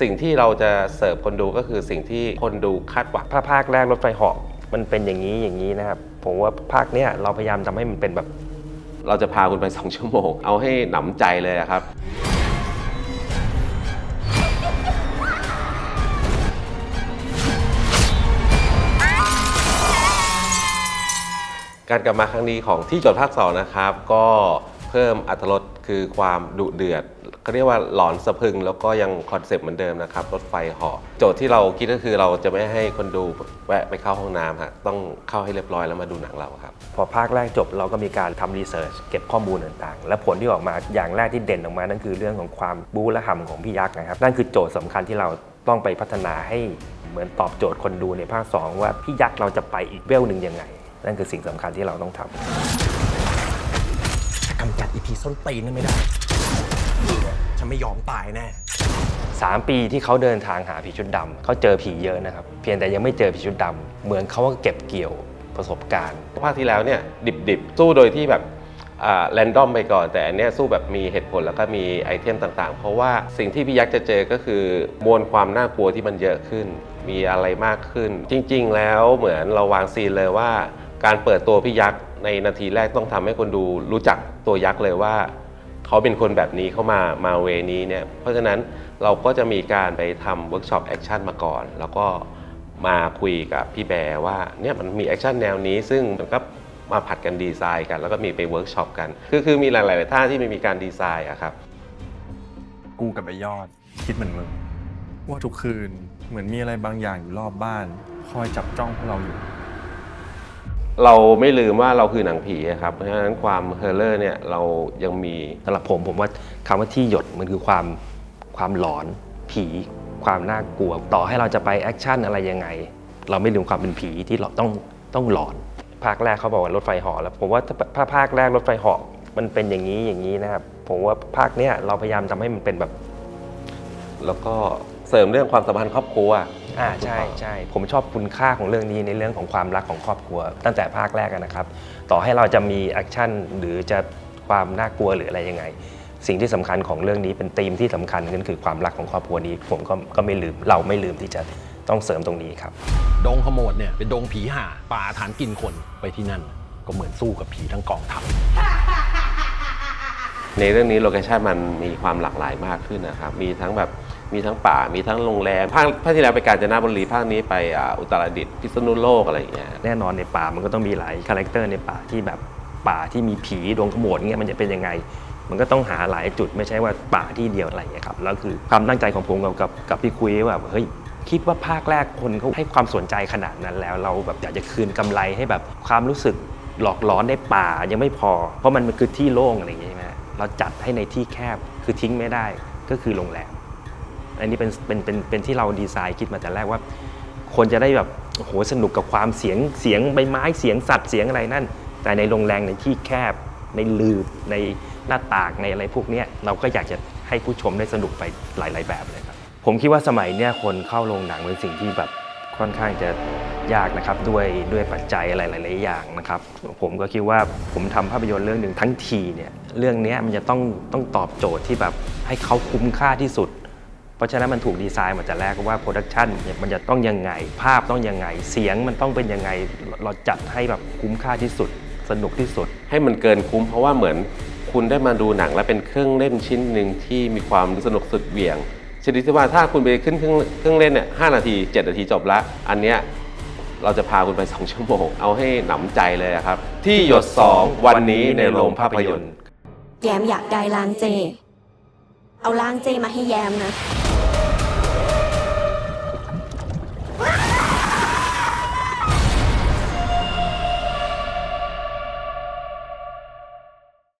สิ่งที่เราจะเสิร์ฟคนดูก็คือสิ่งที่คนดูคาดหวัง ถ้าภาคแรกรถไฟเหาะมันเป็นอย่างนี้อย่างนี้นะครับ ผมว่าภาคเนี้ยเราพยายามทำให้มันเป็นแบบ เราจะพาคุณไป 2 ชั่วโมง เอาให้หนำใจเลยอะครับ การกลับมาครั้งนี้ของที่จทย์ภาค2นะครับ ก็เพิ่มอัตรส คือความดุเดือดเขาเรียกว่าหลอนสะพึง แล้วก็ยังคอนเซปต์เหมือนเดิมนะครับ รถไฟเหาะโจทย์ที่เราคิดก็คือเราจะไม่ให้คนดูแวะไปเข้าห้องน้ำฮะต้องเข้าให้เรียบร้อยแล้วมาดูหนังเราครับ พอภาคแรกจบเราก็มีการทำรีเสิร์ชเก็บข้อมูลต่างๆ และผลที่ออกมาอย่างแรกที่เด่นออกมานั่นคือเรื่องของความบู๊และหำของพี่ยักษ์นะครับนั่นคือโจทย์สำคัญที่เราต้องไปพัฒนาให้เหมือนตอบโจทย์คนดูในภาค 2 ว่าพี่ยักษ์เราจะไปอีกเวลหนึ่งยังไง นั่นคือสิ่งสำคัญที่เราต้องทำถ้าำจัดอีพีส้นตีนนั่นไม่ได้ ฉันไม่ยอมตายแน่ 3 ปีที่เขาเดินทางหาผีชุดดำเขาเจอผีเยอะนะครับ เพียงแต่ยังไม่เจอผีชุดดำเหมือนเขาก็เก็บเกี่ยวประสบการณ์ภาคที่แล้วเนี่ยดิบๆ สู้โดยที่แบบแรนดอมไปก่อน แต่อันเนี้ยสู้แบบมีเหตุผลแล้วก็มีไอเทมต่างๆ เพราะว่าสิ่งที่พี่ยักษ์จะเจอก็คือ มวลความน่ากลัวที่มันเยอะขึ้น มีอะไรมากขึ้น จริง ๆ แล้วเหมือนเราวางซีนเลยว่า การเปิดตัวพี่ยักษ์ ในนาทีแรกต้องทำให้คนดูรู้จักตัวยักษ์เลยว่า เขาเป็นคนแบบนี้เข้ามามาเวนี้เนี่ยเพราะฉะนั้นเราก็จะมีการไปทำเวิร์กช็อปแอคชั่นมาก่อน แล้วก็มาคุยกับพี่แบร์ว่าเนี่ยมันมีแอคชั่นแนวนี้ซึ่งมันก็มาผัดกันดีไซน์กัน แล้วก็มีไปเวิร์กช็อปกัน คือคือมีหลาย ๆ ท่าที่มันมีการดีไซน์อะครับ กูกับไอยอดคิดเหมือนมึง ว่าทุกคืนเหมือนมีอะไรบางอย่างอยู่รอบบ้าน คอยจับจ้องพวกเราอยู่ เราไม่ลืมว่าเราคือหนังผีครับ เพราะฉะนั้นความเฮอร์เลอร์เนี่ยเรายังมีสำหรับผมผมว่าคำว่าที่หยดมันคือความความหลอนผีความน่ากลัว ต่อให้เราจะไปแอคชั่นอะไรยังไง เราไม่ลืมความเป็นผีที่เราต้องต้องหลอน ภาคแรกเขาบอกว่ารถไฟเหาะแล้ว ผมว่าถ้าภาคแรกรถไฟเหาะมันเป็นอย่างนี้อย่างนี้นะครับ ผมว่าภาคเนี้ยเราพยายามทำให้มันเป็นแบบ แล้วก็ สริมเรื่องความสัมพันธ์ครอบครัวอ่าใช่ใช่ผมชอบคุณค่าของเรื่องนี้ในเรื่องของความรักของครอบครัว ตั้งแต่ภาคแรกอะนะครับ ต่อให้เราจะมีแอคชั่นหรือจะความน่ากลัวหรืออะไรยังไง สิ่งที่สำคัญของเรื่องนี้เป็นธีมที่สำคัญนั่นคือความรักของครอบครัวนี้ ผมก็ก็ไม่ลืมเราไม่ลืมที่จะต้องเสริมตรงนี้ครับ ดงขโมดเนี่ยเป็นดงผีห่าป่าฐานกินคนไปที่นั่น ก็เหมือนสู้กับผีทั้งกองทัพ ในเรื่องนี้โลเคชันมันมีความหลากหลายมากขึ้นนะครับ มีทั้งแบบ มีทั้งป่ามีทั้งโรงแรมภาคภาคที่แล้วไปกาญจนบุรีภาคนี้ไปอ่าอุตรดิตถ์พิษณุโลกอะไรอย่างเงี้ยแน่นอนในป่ามันก็ต้องมีหลายคาแรคเตอร์ในป่าที่แบบป่าที่มีผีดวงขโมดเงี้ยมันจะเป็นยังไง มันก็ต้องหาหลายจุดไม่ใช่ว่าป่าที่เดียวอะไรอย่างเงี้ยครับแล้วคือความตั้งใจของผมกับกับกับพี่คุยว่าเฮ้ยคิดว่าภาคแรกคนเขาให้ความสนใจขนาดนั้นแล้ว เราแบบอยากจะคืนกำไรให้แบบความรู้สึกหลอกหลอนในป่ายังไม่พอ เพราะมันคือที่โล่งอะไรอย่างเงี้ยใช่ไหมเราจัดให้ในที่แคบคือทิ้งไม่ได้ก็คือโรงแรม อันนี้เป็นเป็นเป็นเป็นที่เราดีไซน์คิดมาแต่แรกว่า คนจะได้แบบโอ้โหสนุกกับความเสียงเสียงใบไม้เสียงสัตว์เสียงอะไรนั่น แต่ในโรงแรมในที่แคบในลืบในหน้าต่างในอะไรพวกนี้เราก็อยากจะให้ผู้ชมได้สนุกไปหลาย ๆ แบบเลยครับผมคิดว่าสมัยเนี้ยคนเข้าโรงหนังเป็นสิ่งที่แบบค่อนข้างจะยากนะครับด้วยด้วยปัจจัยอะไรหลาย ๆ อย่างนะครับ ผมก็คิดว่าผมทำภาพยนตร์เรื่องหนึ่งทั้งทีเนี่ยเรื่องนี้มันจะต้องต้องตอบโจทย์ที่แบบให้เขาคุ้มค่าที่สุด ราะฉะนั้นมันถูกดีไซน์มาแต่แรกว่าโปรดักชันเนี่ยมันจะต้องยังไง ภาพต้องยังไง เสียงมันต้องเป็นยังไง เราจัดให้แบบคุ้มค่าที่สุด สนุกที่สุด ให้มันเกินคุ้มเพราะว่าเหมือนคุณได้มาดูหนังและเป็นเครื่องเล่นชิ้นหนึ่งที่มีความสนุกสุดเหวี่ยงชนิดที่ว่าถ้าคุณไปขึ้นเครื่องเครื่องเล่นเนี่ยหนาที 7 นาทีจบละอันเนี้ยเราจะพาคุณไป 2 ชั่วโมง เอาให้หนำใจเลยอะครับ ที่หยด 2 วันนี้ในโรงภาพยนตร์ แยมอยากได้ล้างเจ เอาล้างเจมาให้แยมนะ